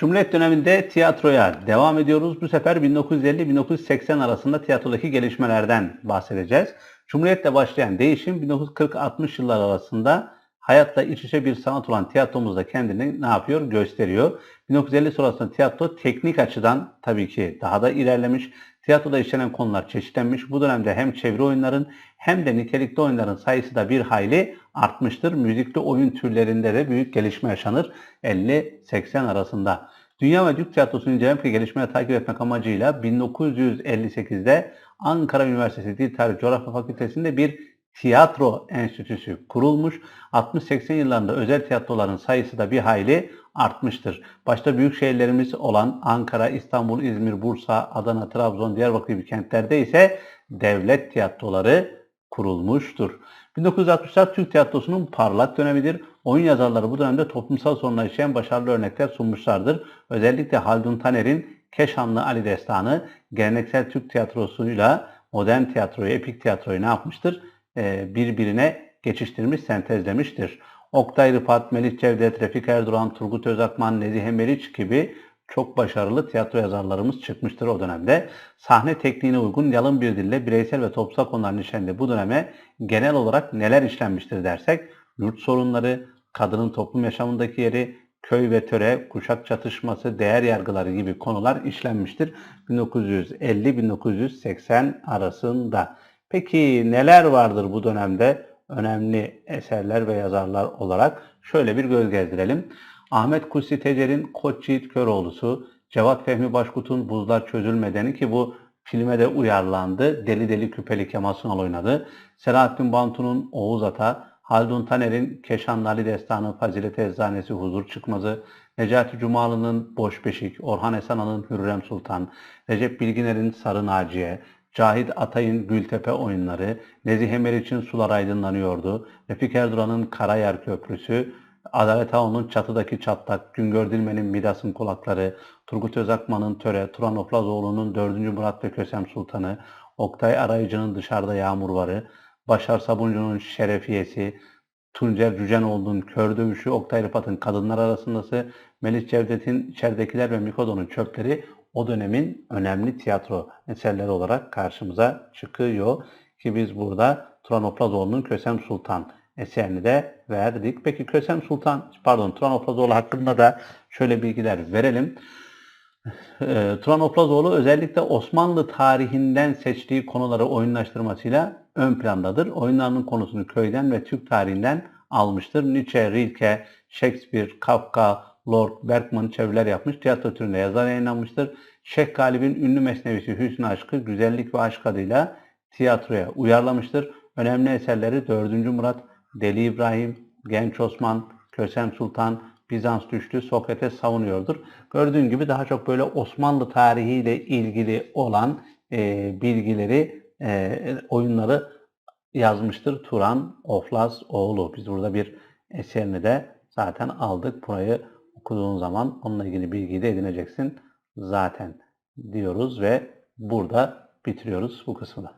Cumhuriyet döneminde tiyatroya devam ediyoruz. Bu sefer 1950-1980 arasında tiyatrodaki gelişmelerden bahsedeceğiz. Cumhuriyetle başlayan değişim 1940-60 yıllar arasında hayatla iç içe bir sanat olan tiyatromuzda kendini ne yapıyor? Gösteriyor. 1950 sonrasında tiyatro teknik açıdan tabii ki daha da ilerlemiş. Tiyatroda işlenen konular çeşitlenmiş. Bu dönemde hem çeviri oyunların hem de nitelikli oyunların sayısı da bir hayli artmıştır. Müzikli oyun türlerinde de büyük gelişme yaşanır 50-80 arasında. Dünya ve Türk Tiyatrosu'nun dinamik gelişmeye takip etmek amacıyla 1958'de Ankara Üniversitesi Dil Tarih Coğrafya Fakültesi'nde bir tiyatro enstitüsü kurulmuş. 60-80 yıllarında özel tiyatroların sayısı da bir hayli artmıştır. Başta büyük şehirlerimiz olan Ankara, İstanbul, İzmir, Bursa, Adana, Trabzon, Diyarbakır gibi kentlerde ise devlet tiyatroları kurulmuştur. 1960'lar Türk tiyatrosunun parlak dönemidir. Oyun yazarları bu dönemde toplumsal sorunlar işleyen başarılı örnekler sunmuşlardır. Özellikle Haldun Taner'in Keşanlı Ali Destanı geleneksel Türk tiyatrosuyla modern tiyatroyu, epik tiyatroyu ne yapmıştır? Ee, birbirine geçiştirmiş, sentezlemiştir. Oktay Rıfat, Melih Cevdet, Refik Erduran, Turgut Özakman, Nezih Meriç gibi çok başarılı tiyatro yazarlarımız çıkmıştır o dönemde. Sahne tekniğine uygun yalın bir dille bireysel ve toplumsal konuların işlendiği bu döneme genel olarak neler işlenmiştir dersek, yurt sorunları, kadının toplum yaşamındaki yeri, köy ve töre, kuşak çatışması, değer yargıları gibi konular işlenmiştir 1950-1980 arasında. Peki neler vardır bu dönemde önemli eserler ve yazarlar olarak? Şöyle bir göz gezdirelim. Ahmet Kutsi Tecer'in Koç Yiğit Köroğlu'su, Cevat Fehmi Başkut'un Buzlar Çözülmedeni ki bu filme de uyarlandı. Deli Deli Küpeli Kemal Sunal oynadı. Selahattin Bantu'nun Oğuz Ata, Haldun Taner'in Keşan Ali Destanı, Fazilet Eczanesi, Huzur Çıkmazı, Necati Cumalı'nın Boş Beşik, Orhan Esana'nın Hürrem Sultan, Recep Bilginer'in Sarı Naciye, Cahit Atay'ın Gültepe oyunları, Nezih Meriç'in Sular Aydınlanıyordu, Refik Erduran'ın Karayer Köprüsü, Adalet Ağa'nın Çatıdaki Çatlak, Güngör Dilmen'in Midas'ın Kulakları, Turgut Özakman'ın Töre, Turan Oflazoğlu'nun 4. Murat ve Kösem Sultanı, Oktay Arayıcı'nın Dışarıda Yağmur Varı, Başar Sabuncu'nun Şerefiyesi, Tuncer Cücenoğlu'nun Kör Dövüşü, Oktay Rıfat'ın Kadınlar Arasındası, Melih Cevdet'in İçeridekiler ve Mikodo'nun Çöpleri o dönemin önemli tiyatro eserleri olarak karşımıza çıkıyor. Ki biz burada Turan Oplazoğlu'nun Kösem Sultan eserini de verdik. Peki Kösem Sultan, pardon Turan Oplazoğlu hakkında da şöyle bilgiler verelim. E, Turan Oplazoğlu özellikle Osmanlı tarihinden seçtiği konuları oyunlaştırmasıyla ön plandadır. Oyunlarının konusunu köyden ve Türk tarihinden almıştır. Nietzsche, Rilke, Shakespeare, Kafka, Lord Bergman çeviriler yapmış. Tiyatro türünde yazar yayınlanmıştır. Şeyh Galip'in ünlü mesnevisi Hüsnü Aşkı, Güzellik ve Aşk adıyla tiyatroya uyarlamıştır. Önemli eserleri 4. Murat, Deli İbrahim, Genç Osman, Kösem Sultan, Bizans düştü, Sokrates savunuyordur. Gördüğün gibi daha çok böyle Osmanlı tarihiyle ilgili olan e, bilgileri, e, oyunları yazmıştır Turan Oflaz oğlu. Biz burada bir eserini de zaten aldık. Burayı okuduğun zaman onunla ilgili bilgiyi de edineceksin zaten diyoruz ve burada bitiriyoruz bu kısmı da.